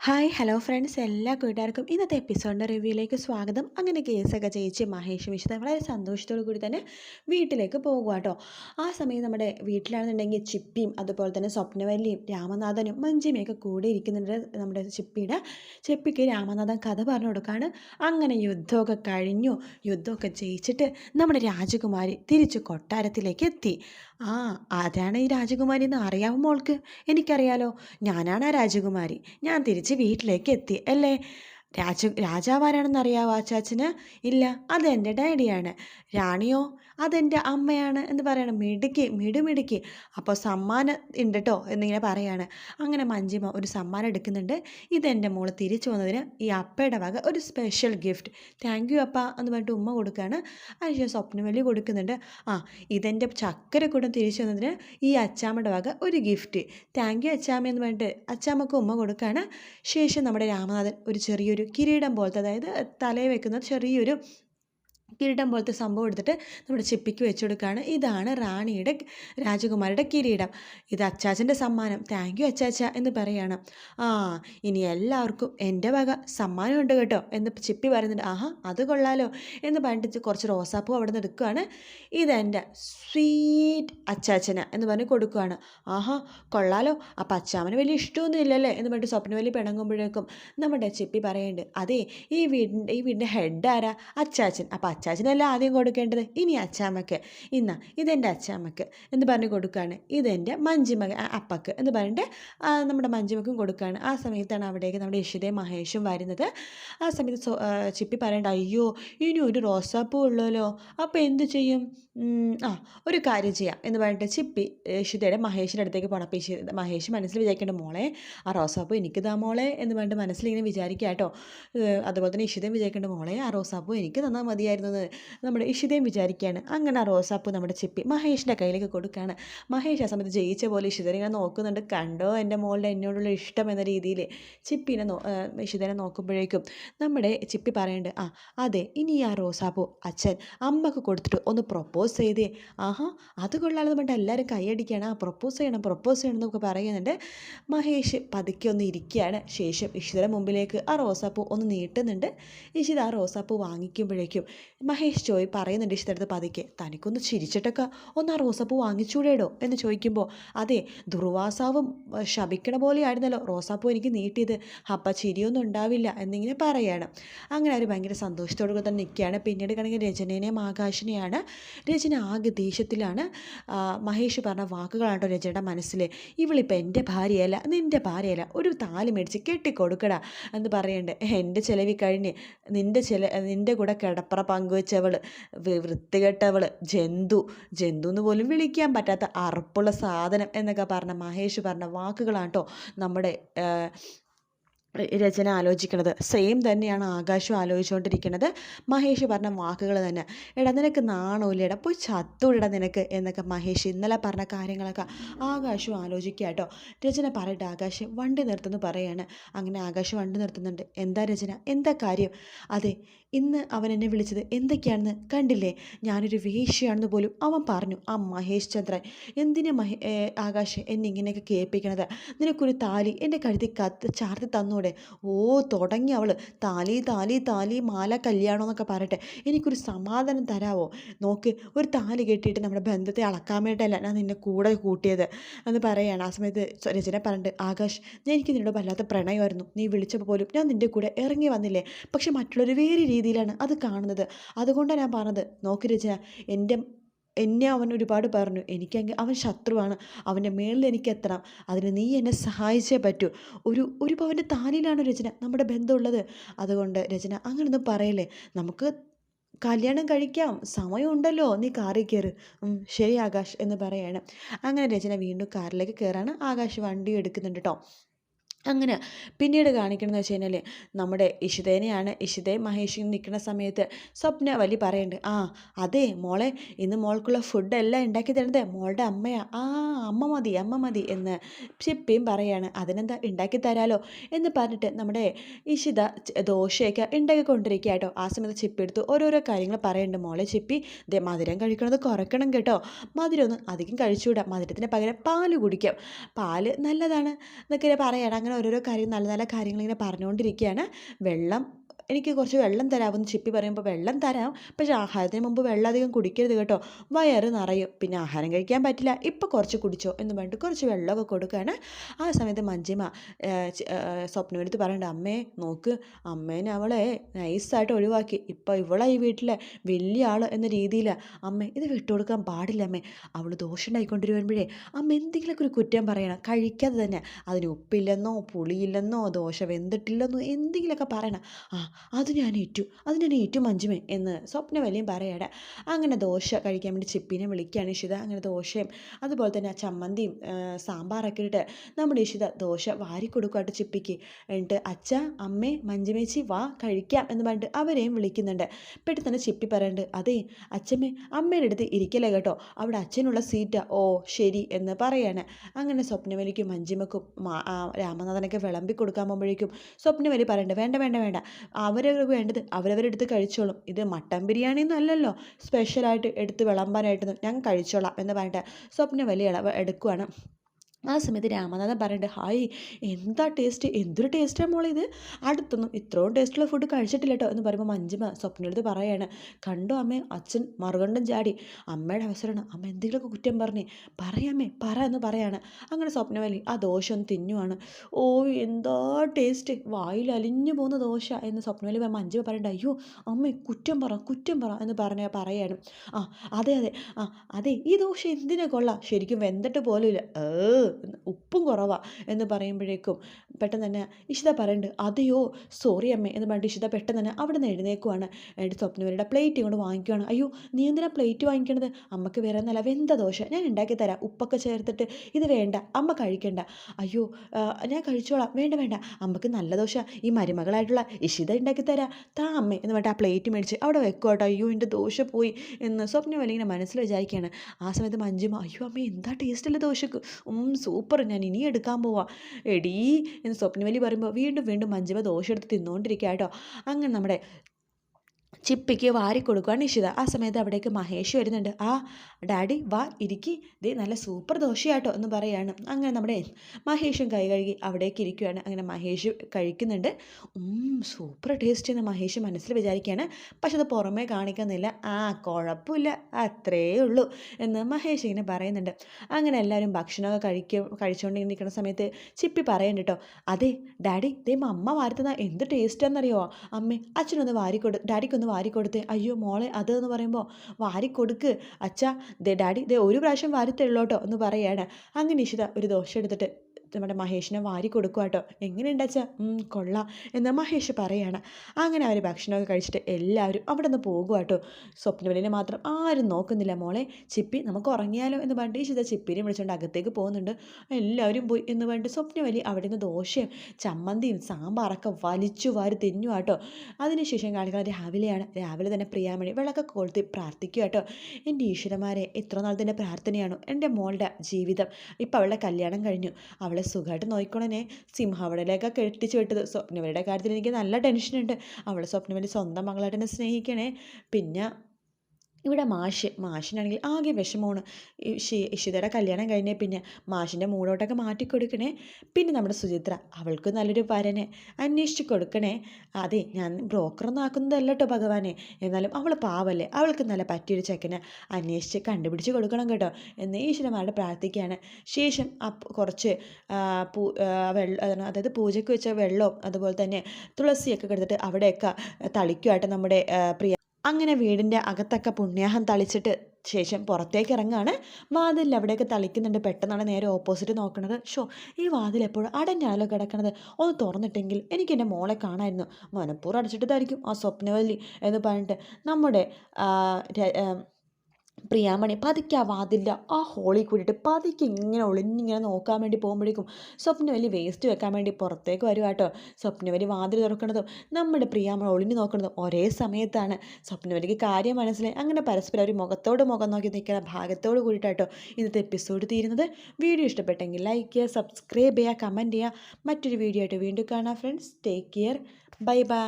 Hi hello friends എല്ലാ കൂട്ടുകാർക്കും ഇന്നത്തെ എപ്പിസോഡിന്റെ റിവ്യൂയിലേക്ക് സ്വാഗതം. അങ്ങനെ കേസൊക്കെ ജയിച്ച് മഹേഷ് മിശ്ര വളരെ സന്തോഷത്തോടു കൂടി തന്നെ വീട്ടിലേക്ക് പോകുക കേട്ടോ ആ സമയം നമ്മുടെ വീട്ടിലാണെന്നുണ്ടെങ്കിൽ ചിപ്പിയും അതുപോലെ തന്നെ സ്വപ്നവല്ലിയും രാമനാഥനും മഞ്ജിമയൊക്കെ കൂടെ ഇരിക്കുന്നുണ്ട് നമ്മുടെ ചിപ്പിയുടെ. ചിപ്പിക്ക് രാമനാഥൻ കഥ പറഞ്ഞു കൊടുക്കുകയാണ് അങ്ങനെ യുദ്ധമൊക്കെ കഴിഞ്ഞു. യുദ്ധമൊക്കെ ജയിച്ചിട്ട് നമ്മുടെ രാജകുമാരി തിരിച്ച് കൊട്ടാരത്തിലേക്ക് എത്തി. ആ ആരാണ് ഈ രാജകുമാരി എന്ന് അറിയാമോ മോൾക്ക്? എനിക്കറിയാലോ. ഞാനാണ് ആ രാജകുമാരി. ഞാൻ തിരിച്ച് വീട്ടിലേക്ക് എത്തി അല്ലേ രാജ രാജാവാരാണെന്ന് അറിയാവോ ആച്ചാച്ചന്? ഇല്ല അതെന്റെ ഡാഡിയാണ്. രാണിയോ അതെന്റെ അമ്മയാണ് എന്ന് പറയണം. മിടുക്കി മിടുമിടുക്കി. അപ്പോൾ സമ്മാനം ഉണ്ട് കേട്ടോ എന്നിങ്ങനെ പറയാണ്. അങ്ങനെ മഞ്ജിമ ഒരു സമ്മാനം എടുക്കുന്നുണ്ട്. ഇതെന്റെ മോൾ തിരിച്ചു വന്നതിന് ഈ അപ്പയുടെ വക ഒരു സ്പെഷ്യൽ ഗിഫ്റ്റ് താങ്ക് യു അപ്പ എന്ന് പറഞ്ഞിട്ട് ഉമ്മ കൊടുക്കുകയാണ് അതിനുശേഷം വലിയ കൊടുക്കുന്നുണ്ട്. ആ ഇതെന്റെ ചക്കരക്കൂടം തിരിച്ചു വന്നതിന് ഈ അച്ചാമ്മയുടെ വക ഒരു ഗിഫ്റ്റ് താങ്ക് യു അച്ചാമ്മ എന്ന് പറഞ്ഞിട്ട് അച്ചാമ്മക്ക് ഉമ്മ കൊടുക്കുകയാണ് ശേഷം നമ്മുടെ രാമനാഥൻ ഒരു ചെറിയൊരു കിരീടം പോലത്തെ അതായത് തലയിൽ വെക്കുന്ന ചെറിയൊരു കിരീടം പോലത്തെ സംഭവം എടുത്തിട്ട് നമ്മുടെ ചിപ്പിക്ക് വെച്ച് കൊടുക്കുകയാണ്. ഇതാണ് റാണിയുടെ രാജകുമാരിയുടെ കിരീടം. ഇത് അച്ചാച്ചന്റെ സമ്മാനം. താങ്ക് യു അച്ചാച്ച എന്ന് പറയാണ്. ആ ഇനി എല്ലാവർക്കും എന്റെ വക സമ്മാനമുണ്ട് കേട്ടോ എന്ന് ചിപ്പി പറയുന്നുണ്ട്. ആഹാ അത് കൊള്ളാലോ എന്ന് പറഞ്ഞിട്ട് കുറച്ച് റോസാപ്പൂ അവിടെ നിന്ന് എടുക്കുകയാണ് ഇതെന്റെ സ്വീറ്റ് അച്ചാച്ചന എന്ന് പറഞ്ഞ് കൊടുക്കുകയാണ്. ആഹാ കൊള്ളാലോ. അപ്പം അച്ചാമ്മന് വലിയ ഇഷ്ടമൊന്നും ഇല്ലല്ലേ എന്ന് പറഞ്ഞിട്ട് സ്വപ്നവല്ലി പിണങ്ങുമ്പോഴേക്കും നമ്മുടെ ചിപ്പി പറയുന്നുണ്ട്. അതെ ഈ വീടിന്റെ ഈ വീടിന്റെ ഹെഡ് ആരാ? അച്ചാച്ചൻ. അപ്പം അച്ചാച്ചനല്ല ആദ്യം കൊടുക്കേണ്ടത്? ഇനി അച്ചാമ്മക്ക്. ഇന്ന ഇതെന്റെ അച്ചാമ്മക്ക് എന്ന് പറഞ്ഞ് കൊടുക്കുകയാണ് ഇതെന്റെ മഞ്ജിമ അപ്പക്ക് എന്ന് പറഞ്ഞിട്ട് നമ്മുടെ മഞ്ജിമക്കും കൊടുക്കുകയാണ് ആ സമയത്താണ് അവിടേക്ക് നമ്മുടെ യശുദേ മഹേഷും വരുന്നത്. ആ സമയത്ത് ചിപ്പി പറയേണ്ട അയ്യോ ഇനി ഒരു റോസാപ്പൂ ഉള്ളല്ലോ അപ്പോൾ എന്ത് ചെയ്യും? ആ ഒരു കാര്യം ചെയ്യാം. എന്ന് പറഞ്ഞിട്ട് ചിപ്പി യശുദയുടെ മഹേഷിന്റെ അടുത്തേക്ക് പോകണം യശി മഹേഷ് മനസ്സിൽ വിചാരിക്കേണ്ട മോളെ ആ റോസാപ്പൂ എനിക്ക് താ മോളെ എന്ന് പറഞ്ഞിട്ട് മനസ്സിലിങ്ങനെ വിചാരിക്കുക കേട്ടോ. അതുപോലെ തന്നെ ഇഷിതയും വിചാരിക്കേണ്ട മോളെ ആ റോസാപ്പൂ എനിക്ക് തന്നാൽ മതിയായിരുന്നു. എന്ന് നമ്മുടെ ഇഷിതയും വിചാരിക്കുകയാണ്. അങ്ങനെ ആ റോസാപ്പ് നമ്മുടെ ചിപ്പി മഹേഷിന്റെ കയ്യിലേക്ക് കൊടുക്കുകയാണ്. മഹേഷ് ആ സമയത്ത് ജയിച്ച പോലെ ഇഷിതനെ ഇങ്ങനെ നോക്കുന്നുണ്ട്. കണ്ടോ എന്റെ മോളുടെ എന്നോടുള്ള ഇഷ്ടം എന്ന രീതിയിൽ ചിപ്പിനെ ഇഷിതനെ നോക്കുമ്പോഴേക്കും നമ്മുടെ ചിപ്പി പറയുന്നുണ്ട് ആ അതെ ഇനി ആ റോസാപ്പൂ അച്ഛൻ അമ്മയ്ക്ക് കൊടുത്തിട്ട് ഒന്ന് പ്രൊപ്പോസ് ചെയ്തേ. ആഹാ അത് കൊള്ളാമെന്ന് പറഞ്ഞിട്ട് എല്ലാവരും കൈയടിക്കുകയാണ് ആ പ്രൊപ്പോസ് ചെയ്യണം പ്രൊപ്പോസ് ചെയ്യണം എന്നൊക്കെ പറയുന്നുണ്ട്. മഹേഷ് പതുക്കെ ഒന്ന് ഇരിക്കുകയാണ്. ശേഷം ഇഷിതയുടെ മുമ്പിലേക്ക് ആ റോസാപ്പൂ ഒന്ന് നീട്ടുന്നുണ്ട്. ഇഷിത ആ റോസാപ്പൂ വാങ്ങിക്കുമ്പോഴേക്കും മഹേഷ് ജോയ് പറയുന്നുണ്ട് ഇഷിതടുത്ത് പതുക്കെ തനിക്കൊന്ന് ചിരിച്ചിട്ടൊക്കെ ഒന്ന് ആ റോസാപ്പൂ വാങ്ങിച്ചൂടേടോ? എന്ന് ചോദിക്കുമ്പോൾ അതെ ദുർവാസാവും ശപിക്കണ പോലെയായിരുന്നല്ലോ റോസാപ്പൂ എനിക്ക് നീട്ടിയത്. അപ്പം ചിരിയൊന്നും ഉണ്ടാവില്ല എന്നിങ്ങനെ പറയാണ്. അങ്ങനെ അവർ ഭയങ്കര സന്തോഷത്തോടു തന്നെ നിൽക്കുകയാണ്. പിന്നീട് കണെങ്കിൽ രചനേനെയും ആകാശിനെയാണ്. രചന ആകെ ദേഷ്യത്തിലാണ്. മഹേഷ് പറഞ്ഞ വാക്കുകളാണോ രചനയുടെ മനസ്സിൽ ഇവളിപ്പോൾ എന്റെ ഭാര്യയല്ല നിന്റെ ഭാര്യയല്ല ഒരു താലി മേടിച്ച് കെട്ടിക്കൊടുക്കടാ എന്ന് പറയുന്നുണ്ട്. എന്റെ ചിലവിൽ കഴിഞ്ഞ് നിന്റെ ചില നിന്റെ കൂടെ കിടപ്പറ പങ്കുവെച്ചവൾ വൃത്തികെട്ടവൾ ജന്തു ജന്തു. എന്ന് പോലും വിളിക്കാൻ പറ്റാത്ത അറപ്പുള്ള സാധനം എന്നൊക്കെ പറഞ്ഞ മഹേഷ് പറഞ്ഞ വാക്കുകളാണ് കേട്ടോ നമ്മുടെ രചന ആലോചിക്കുന്നത് സെയിം തന്നെയാണ് ആകാശം ആലോചിച്ചുകൊണ്ടിരിക്കുന്നത് മഹേഷ് പറഞ്ഞ വാക്കുകൾ തന്നെ. എടാ നിനക്ക് നാണമില്ലടാ പോയി ചത്തൂടാ നിനക്ക് എന്നൊക്കെ മഹേഷ് ഇന്നലെ പറഞ്ഞ കാര്യങ്ങളൊക്കെ ആകാശം ആലോചിക്കുക കേട്ടോ രചന പറയട്ടെ ആകാശം വണ്ടി നിർത്തുന്നു പറയാണ്. അങ്ങനെ ആകാശം വണ്ടി നിർത്തുന്നുണ്ട്. എന്താ രചന? എന്താ കാര്യം? അതെ ഇന്ന് അവൻ എന്നെ വിളിച്ചത് എന്തൊക്കെയാണെന്ന് കണ്ടില്ലേ? ഞാനൊരു വേശ്യയാണെന്ന് പോലും അവൻ പറഞ്ഞു. ആ മഹേഷ് ചന്ദ്രൻ എന്തിനെ മഹേ ആകാശ് എന്നെ ഇങ്ങനെയൊക്കെ കേൾപ്പിക്കണത്? നിനക്കൊരു താലി എന്റെ കഴുതി കത്ത് ചാർത്തി തന്നൂടെ? ഓ തുടങ്ങി അവൾ താലി താലി താലി മാല കല്യാണം എന്നൊക്കെ പറയട്ടെ. എനിക്കൊരു സമാധാനം തരാവോ? നോക്ക് ഒരു താലി കെട്ടിയിട്ട് നമ്മുടെ ബന്ധത്തെ അളക്കാൻ വേണ്ടിയിട്ടല്ല ഞാൻ നിന്നെ കൂടെ കൂട്ടിയത് എന്ന് പറയുകയാണ് ആ സമയത്ത് രചന പറഞ്ഞിട്ട് ആകാശ് ഞാൻ എനിക്ക് നിന്നോട് വല്ലാത്ത പ്രണയമായിരുന്നു. നീ വിളിച്ചപ്പോൾ പോലും ഞാൻ നിന്റെ കൂടെ ഇറങ്ങി വന്നില്ലേ? പക്ഷെ മറ്റുള്ളവർ വേറെ രീതിയിലാണ് അത് കാണുന്നത്. അതുകൊണ്ടാണ് ഞാൻ പറഞ്ഞത് നോക്ക് രചന എന്റെ എന്നെ അവൻ ഒരുപാട് പറഞ്ഞു. എനിക്കെങ്കിൽ അവൻ ശത്രുവാണ്. അവന്റെ മേളിൽ എനിക്ക് എത്തണം. അതിന് നീ എന്നെ സഹായിച്ചേ പറ്റൂ. ഒരു ഒരു പവന്റെ താലിയിലാണ് രചന നമ്മുടെ ബന്ധമുള്ളത്. അതുകൊണ്ട് രചന അങ്ങനൊന്നും പറയല്ലേ? നമുക്ക് കല്യാണം കഴിക്കാം. സമയമുണ്ടല്ലോ. നീ കാറിൽ കയറ്. ശരി ആകാശ് എന്ന് പറയാണ്. അങ്ങനെ രചന വീണ്ടും കാറിലേക്ക് കയറാണ്. ആകാശ് വണ്ടി എടുക്കുന്നുണ്ട് കേട്ടോ അങ്ങനെ പിന്നീട് കാണിക്കണമെന്ന് വെച്ച് കഴിഞ്ഞാൽ നമ്മുടെ ഇഷിതേനെയാണ് ഇഷിതേ മഹേഷ് നിൽക്കുന്ന സമയത്ത് സ്വപ്ന വലി പറയുന്നുണ്ട് ആ അതെ മോളെ ഇന്ന് മോൾക്കുള്ള ഫുഡെല്ലാം ഉണ്ടാക്കി തരുന്നത് മോളുടെ അമ്മയാ. ആ അമ്മ മതി അമ്മ മതി എന്ന് ചിപ്പിയും പറയാണ്. അതിനെന്താ ഉണ്ടാക്കി തരാലോ? എന്ന് പറഞ്ഞിട്ട് നമ്മുടെ ഇഷിത ദോശയൊക്കെ ഉണ്ടാക്കിക്കൊണ്ടിരിക്കുക കേട്ടോ ആ സമയത്ത് ചിപ്പി എടുത്ത് ഓരോരോ കാര്യങ്ങൾ പറയുന്നുണ്ട് മോളെ ചിപ്പി ദേ മധുരം കഴിക്കണത് കുറയ്ക്കണം കേട്ടോ. മധുരമൊന്നും അധികം കഴിച്ചുകൂടാ മധുരത്തിന് പകരം പാൽ കുടിക്കാം. പാൽ നല്ലതാണ് എന്നൊക്കെ പറയാണ്. അങ്ങനെ ഓരോരോ കാര്യം നല്ല നല്ല കാര്യങ്ങൾ ഇങ്ങനെ പറഞ്ഞുകൊണ്ടിരിക്കുകയാണ്. വെള്ളം എനിക്ക് കുറച്ച് വെള്ളം തരാമെന്ന് ചിപ്പി പറയുമ്പോൾ വെള്ളം തരാം. പക്ഷേ ആഹാരത്തിന് മുമ്പ് വെള്ളം അധികം കുടിക്കരുത് കേട്ടോ. വയറ് നിറയും. പിന്നെ ആഹാരം കഴിക്കാൻ പറ്റില്ല. ഇപ്പോൾ കുറച്ച് കുടിച്ചോ എന്ന് പറഞ്ഞിട്ട് കുറച്ച് വെള്ളമൊക്കെ കൊടുക്കുകയാണ്. ആ സമയത്ത് മഞ്ജിമ സ്വപ്നമെടുത്ത് പറയണ്ട അമ്മേ നോക്ക്. അമ്മേനെ അവളെ നൈസായിട്ട് ഒഴിവാക്കി. ഇപ്പോൾ ഇവളെ ഈ വീട്ടിലെ വലിയ ആൾ എന്ന രീതിയിൽ അമ്മ ഇത് വിട്ടുകൊടുക്കാൻ പാടില്ല അമ്മേ. അവൾ ദോഷം ഉണ്ടായിക്കൊണ്ടിരുമ്പോഴേ അമ്മ എന്തെങ്കിലുമൊക്കെ ഒരു കുറ്റം പറയണം. കഴിക്കാതെ തന്നെ. അതിന് ഉപ്പില്ലെന്നോ പുളിയില്ലെന്നോ ദോശ വെന്തിട്ടില്ലെന്നോ എന്തെങ്കിലുമൊക്കെ പറയണം. ആ അത് ഞാൻ ഏറ്റു അത് ഞാൻ ഏറ്റു മഞ്ജുമേ എന്ന് സ്വപ്നവലിയും പറയട്ടെ അങ്ങനെ ദോശ കഴിക്കാൻ വേണ്ടി ചിപ്പിനെ വിളിക്കുകയാണ് ഇഷിത. അങ്ങനെ ദോശയും അതുപോലെ തന്നെ ആ ചമ്മന്തിയും സാമ്പാറൊക്കെ ഇട്ട് നമ്മുടെ ഇഷിത ദോശ വാരി കൊടുക്കുവാട്ട് ചിപ്പിക്ക്. എന്നിട്ട് അച്ഛ അമ്മേ മഞ്ജുമേച്ചി വാ കഴിക്കാം എന്ന് പറഞ്ഞിട്ട് അവരെയും വിളിക്കുന്നുണ്ട്. പെട്ടെന്ന് തന്നെ ചിപ്പി പറയുന്നുണ്ട് അതേ അച്ഛമ്മേ അമ്മയുടെ അടുത്ത് ഇരിക്കലേ കേട്ടോ? അവിടെ അച്ഛനുള്ള സീറ്റാ. ഓ ശരി എന്ന് പറയാണ്. അങ്ങനെ സ്വപ്നവലിക്കും മഞ്ജിമക്കും രാമനാഥനൊക്കെ വിളമ്പി കൊടുക്കാൻ പോകുമ്പോഴേക്കും സ്വപ്നവലി പറയണ്ട വേണ്ട വേണ്ട വേണ്ട. അവരവർക്ക് വേണ്ടത് അവരവരെടുത്ത് കഴിച്ചോളും. ഇത് മട്ടൻ ബിരിയാണി ഒന്നും അല്ലല്ലോ സ്പെഷ്യലായിട്ട് എടുത്ത് വിളമ്പാനായിട്ട് ഞാൻ കഴിച്ചോളാം എന്ന് പറഞ്ഞിട്ട് സ്വപ്ന വലിയ എടുക്കുവാണ്. ആ സമയത്ത് രാമനാഥൻ പറയുന്നുണ്ട് ഹായ് എന്താ ടേസ്റ്റ് എന്തൊരു ടേസ്റ്റാണ് മോളെ ഇത്? അടുത്തൊന്നും ഇത്രയും ടേസ്റ്റുള്ള ഫുഡ് കഴിച്ചിട്ടില്ല കേട്ടോ എന്ന് പറയുമ്പോൾ മഞ്ജുമ സ്വപ്നടുത്ത് പറയാണ് കണ്ടോ അമ്മേ അച്ഛൻ മറുകണ്ടും ചാടി. അമ്മയുടെ അവസരമാണ്. അമ്മ എന്തെങ്കിലുമൊക്കെ കുറ്റം പറഞ്ഞേ പറയാമേ പറ എന്ന് പറയാണ്. അങ്ങനെ സ്വപ്നവലി ആ ദോശ ഒന്ന് തിന്നുവാണ്. ഓ എന്താ ടേസ്റ്റ് വായിൽ അലിഞ്ഞു പോകുന്ന ദോശ എന്ന് സ്വപ്നവലി പറയുമ്പോൾ മഞ്ജുമ പറയണ്ട അയ്യോ അമ്മേ കുറ്റം പറ കുറ്റം പറ എന്ന് പറഞ്ഞ പറയാണ്. ആ അതെ അതെ ആ അതെ ഈ ദോശ എന്തിനാ കൊള്ളാം? ശരിക്കും വെന്തിട്ട് പോലും ഇല്ല. ഏ ഉപ്പും കുറവാണ് എന്ന് പറയുമ്പോഴേക്കും പെട്ടെന്ന് തന്നെ ഇഷിത പറയുന്നുണ്ട് അതെയോ സോറി അമ്മേ എന്ന് പറഞ്ഞിട്ട് ഇഷിത പെട്ടെന്ന് തന്നെ അവിടെ നിന്ന് എഴുന്നേക്കുവാണ് എന്നിട്ട് സ്വപ്നവരുടെ പ്ലേറ്റ് ഇങ്ങോട്ട് വാങ്ങിക്കുവാണ്. അയ്യോ നീ എന്തിനാ പ്ലേറ്റ് വാങ്ങിക്കണത്? അമ്മയ്ക്ക് വേറെ നല്ല വെന്ത ദോശ ഞാൻ ഉണ്ടാക്കി തരാം. ഉപ്പൊക്കെ ചേർത്തിട്ട് ഇത് വേണ്ട അമ്മ കഴിക്കണ്ട. അയ്യോ ഞാൻ കഴിച്ചോളാം. വേണ്ട വേണ്ട. അമ്മയ്ക്ക് നല്ല ദോശ ഈ മരുമകളായിട്ടുള്ള ഇഷിത ഉണ്ടാക്കി തരാം. താ അമ്മ എന്ന് പറഞ്ഞിട്ട് ആ പ്ലേറ്റ് മേടിച്ച് അവിടെ വെക്കോട്ടോ അയ്യോ എന്റെ ദോശ പോയി എന്ന് സ്വപ്നം ഇങ്ങനെ മനസ്സിൽ വിചാരിക്കുകയാണ് ആ സമയത്ത് മഞ്ജുമ അയ്യോ അമ്മ എന്താ ടേസ്റ്റല്ലേ ദോശക്ക്? സൂപ്പർ ഞാൻ ഇനി എടുക്കാൻ പോവാം. എടീ എന്ന് സ്വപ്നവലി പറയുമ്പോൾ വീണ്ടും വീണ്ടും മഞ്ജുവ ദോശ എടുത്ത് തിന്നുകൊണ്ടിരിക്കുക കേട്ടോ അങ്ങനെ നമ്മുടെ ചിപ്പിക്ക് വാരി കൊടുക്കുകയാണ് നിഷിത. ആ സമയത്ത് അവിടേക്ക് മഹേഷ് വരുന്നുണ്ട്. ആ ഡാഡി വാ ഇരിക്കി. ദേ നല്ല സൂപ്പർ ദോശയാട്ടോ എന്ന് പറയാണ്. അങ്ങനെ നമ്മുടെ മഹേഷും കൈ കഴുകി അവിടേക്ക് ഇരിക്കുകയാണ് അങ്ങനെ മഹേഷ് കഴിക്കുന്നുണ്ട്. സൂപ്പർ ടേസ്റ്റ് എന്ന് മഹേഷ് മനസ്സിൽ വിചാരിക്കുകയാണ്. പക്ഷെ അത് പുറമേ കാണിക്കുന്നില്ല. ആ കുഴപ്പമില്ല. അത്രേ ഉള്ളൂ എന്ന് മഹേഷ് ഇങ്ങനെ പറയുന്നുണ്ട്. അങ്ങനെ എല്ലാവരും ഭക്ഷണമൊക്കെ കഴിക്കും കഴിച്ചുകൊണ്ട് നിൽക്കുന്ന സമയത്ത് ചിപ്പി പറയുന്നുണ്ട് കേട്ടോ. അതെ ഡാഡി ദേ അമ്മ വാർത്തുന്ന എന്ത് ടേസ്റ്റാണെന്നറിയോ അമ്മേ അച്ഛനൊന്ന് വാരിക്കൊടു ഡാഡിക്കൊന്ന് വാരിക്കൊടുത്ത്. അയ്യോ മോളെ അത് എന്ന് പറയുമ്പോൾ വാരിക്കൊടുക്ക്. അച്ഛാ ദേ ഡാഡി ദേ ഒരു പ്രാവശ്യം വാരിത്തള്ളോട്ടോ എന്ന് പറയാണ്. അങ്ങനെ ഇഷിത ഒരു ദോശ എടുത്തിട്ട് നമ്മുടെ മഹേഷിനെ വാരി കൊടുക്കുക കേട്ടോ എങ്ങനെയുണ്ട് അച്ഛാ? കൊള്ളാം. എന്ന് മഹേഷ് പറയാണ്. അങ്ങനെ അവർ ഭക്ഷണമൊക്കെ കഴിച്ചിട്ട് എല്ലാവരും അവിടെ നിന്ന് പോകുക കേട്ടോ സ്വപ്നവലിനെ മാത്രം ആരും നോക്കുന്നില്ല. മോളെ ചിപ്പി നമുക്ക് ഉറങ്ങിയാലോ? എന്ന് പറഞ്ഞിട്ട് ഈ ചിത ചിപ്പിനെ വിളിച്ചുകൊണ്ട് അകത്തേക്ക് പോകുന്നുണ്ട്. എല്ലാവരും പോയി എന്ന് പറഞ്ഞിട്ട് സ്വപ്നവലി അവിടെ നിന്ന് ദോശയും ചമ്മന്തിയും സാമ്പാറൊക്കെ വലിച്ചു വാരി തിന്നു കേട്ടോ അതിനുശേഷം കാണിക്കുന്നത് രാവിലെയാണ്. രാവിലെ തന്നെ പ്രിയാമണി വിളക്കൊക്കെ കൊളുത്തി പ്രാർത്ഥിക്കുക കേട്ടോ എന്റെ ഈശ്വരന്മാരെ എത്ര നാളത്തിന്റെ പ്രാർത്ഥനയാണോ? എന്റെ മോളുടെ ജീവിതം. ഇപ്പം അവളുടെ കല്യാണം കഴിഞ്ഞു. അവളെ സുഖമായിട്ട് നോക്കിക്കോണനെ. സിംഹവടയിലേക്കൊക്കെ കെട്ടിച്ച് വിട്ടത്. സ്വപ്നവലിയുടെ കാര്യത്തിൽ എനിക്ക് നല്ല ടെൻഷനുണ്ട് അവളെ സ്വപ്നവലി സ്വന്തം മകളായിട്ട് എന്നെ സ്നേഹിക്കണേ. പിന്നെ ഇവിടെ മാഷ് മാഷിനാണെങ്കിൽ ആകെ വിഷമമാണ്. ഇഷിതയുടെ കല്യാണം കഴിഞ്ഞേ പിന്നെ മാഷിന്റെ മൂടോട്ടൊക്കെ മാറ്റിക്കൊടുക്കണേ പിന്നെ നമ്മുടെ സുചിത്ര അവൾക്ക് നല്ലൊരു വരനെ അന്വേഷിച്ച് കൊടുക്കണേ. അതെ ഞാൻ ബ്രോക്കറൊന്നും ആക്കുന്നതല്ല കേട്ടോ ഭഗവാനെ. എന്നാലും അവൾ പാവല്ലേ അവൾക്ക് നല്ല പറ്റിയൊരു ചെക്കനെ അന്വേഷിച്ച് കണ്ടുപിടിച്ച് കൊടുക്കണം കേട്ടോ എന്ന് ഈശ്വരന്മാരുടെ പ്രാർത്ഥിക്കുകയാണ്. ശേഷം കുറച്ച് വെള്ളം അതായത് പൂജയ്ക്ക് വെച്ച വെള്ളവും അതുപോലെ തന്നെ തുളസിയൊക്കെ കിടന്നിട്ട് അവിടെയൊക്കെ തളിക്കുമായിട്ട് നമ്മുടെ പ്രിയ അങ്ങനെ വീടിന്റെ അകത്തൊക്കെ പുണ്യാഹം തളിച്ചിട്ട് ശേഷം പുറത്തേക്ക് ഇറങ്ങുകയാണ് വാതിലിൽ അവിടെയൊക്കെ തളിക്കുന്നുണ്ട്. പെട്ടെന്നാണ് നേരെ ഓപ്പോസിറ്റ് നോക്കുന്നത് ഷോ ഈ വാതിൽ എപ്പോഴും അടഞ്ഞാലോ കിടക്കണത്? ഒന്ന് തുറന്നിട്ടെങ്കിൽ എനിക്ക് എന്റെ മോളെ കാണാമായിരുന്നു മനപ്പൂർ അടച്ചിട്ടതായിരിക്കും. ആ സ്വപ്നവല്ലി എന്ന് പറഞ്ഞിട്ട് നമ്മുടെ പ്രിയാമണി പതുക്കെ വാതിന്റെ ആ ഹോളിൽ കൂടിയിട്ട് പതുക്കെ ഇങ്ങനെ ഒളിഞ്ഞിങ്ങനെ നോക്കാൻ വേണ്ടി പോകുമ്പോഴേക്കും സ്വപ്നവലി വേസ്റ്റ് വെക്കാൻ വേണ്ടി പുറത്തേക്ക് വരും കേട്ടോ സ്വപ്നവലി വാതിൽ തുറക്കുന്നതും നമ്മുടെ പ്രിയാമണി ഒളിഞ്ഞു നോക്കുന്നതും ഒരേ സമയത്താണ്. സ്വപ്നവലിക്ക് കാര്യം മനസ്സിലായി. അങ്ങനെ പരസ്പരം ഒരു മുഖത്തോട് മുഖം നോക്കി നിൽക്കുന്ന ഭാഗത്തോട് കൂടിയിട്ടാട്ടോ ഇന്നത്തെ എപ്പിസോഡ് തീരുന്നത്. വീഡിയോ ഇഷ്ടപ്പെട്ടെങ്കിൽ ലൈക്ക് ചെയ്യുക സബ്സ്ക്രൈബ് ചെയ്യുക കമന്റ് ചെയ്യുക. മറ്റൊരു വീഡിയോ ആയിട്ട് വീണ്ടും കാണാം friends take care bye bye